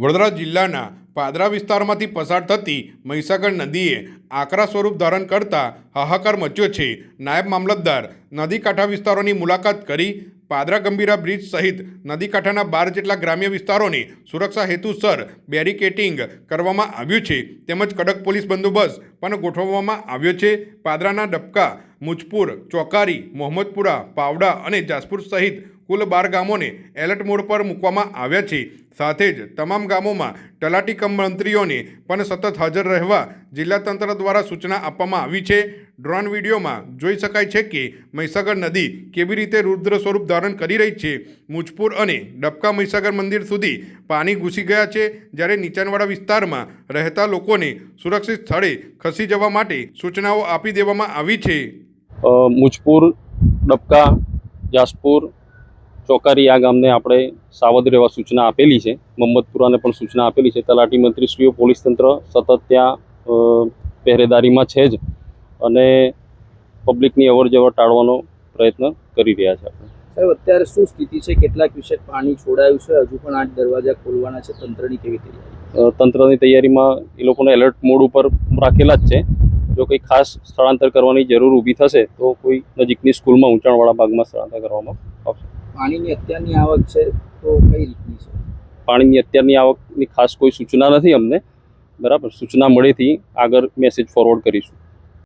વડોદરા જિલ્લાના પાદરા વિસ્તારમાંથી પસાર થતી મહીસાગર નદીએ આકરા સ્વરૂપ ધારણ કરતા હાહાકાર મચ્યો છે. નાયબ મામલતદાર નદી કાંઠા વિસ્તારોની મુલાકાત કરી પાદરા ગંભીરા બ્રિજ સહિત નદી કાંઠાના બાર જેટલા ગ્રામ્ય વિસ્તારોની સુરક્ષા હેતુસર બેરિકેટિંગ કરવામાં આવ્યું છે. તેમજ કડક પોલીસ બંદોબસ્ત પણ ગોઠવવામાં આવ્યો છે. પાદરાના ડબકા, મુજપુર, ચોકારી, મોહમ્મદપુરા, પાવડા અને જાસપુર સહિત કુલ બાર ગામોને એલર્ટ મોડ પર મૂકવામાં આવ્યા છે. સાથે જ તમામ ગામોમાં તલાટી કમ મંત્રીઓને પણ સતત હાજર રહેવા જિલ્લા તંત્ર દ્વારા સૂચના આપવામાં આવી છે. ડ્રોન વિડીયોમાં જોઈ શકાય છે કે મહીસાગર નદી કેવી રીતે રુદ્ર સ્વરૂપ ધારણ કરી રહી છે. મુજપુર અને ડબકા મહીસાગર મંદિર સુધી પાણી ઘૂસી ગયા છે. જ્યારે નીચાણવાળા વિસ્તારમાં રહેતા લોકોને સુરક્ષિત સ્થળે ખસી જવા માટે સૂચનાઓ આપી દેવામાં આવી છે. મુજપુર, ડબકા, જાસપુર ચોકારી આ ગામને આપણે સાવધ રહેવા સૂચના આપેલી છે. મમ્મદપુરાને પણ સૂચના આપેલી છે. તલાટી મંત્રીશ્રીઓ પોલીસ તંત્ર સતત ત્યાં પહેરેદારીમાં છે જ અને પબ્લિકની અવર જવર ટાળવાનો પ્રયત્ન કરી રહ્યા છે આપણે. સાહેબ અત્યારે શું સ્થિતિ છે? કેટલાક વિષય પાણી છોડાયું છે? હજુ પણ આઠ દરવાજા ખોલવાના છે. તંત્રની કેવી તૈયારી? તંત્રની તૈયારીમાં એ લોકોને એલર્ટ મોડ ઉપર રાખેલા જ છે. જો કંઈ ખાસ સ્થળાંતર કરવાની જરૂર ઊભી થશે તો કોઈ નજીકની સ્કૂલમાં ઊંચાણવાળા ભાગમાં સ્થળાંતર કરવામાં આવશે. પાણીની અત્યારની આવક છે તો કઈ રીતની છે? પાણીની અત્યારની આવકની ખાસ કોઈ સૂચના નથી અમને. બરાબર, સૂચના મળેથી આગળ મેસેજ ફોરવર્ડ કરીશું.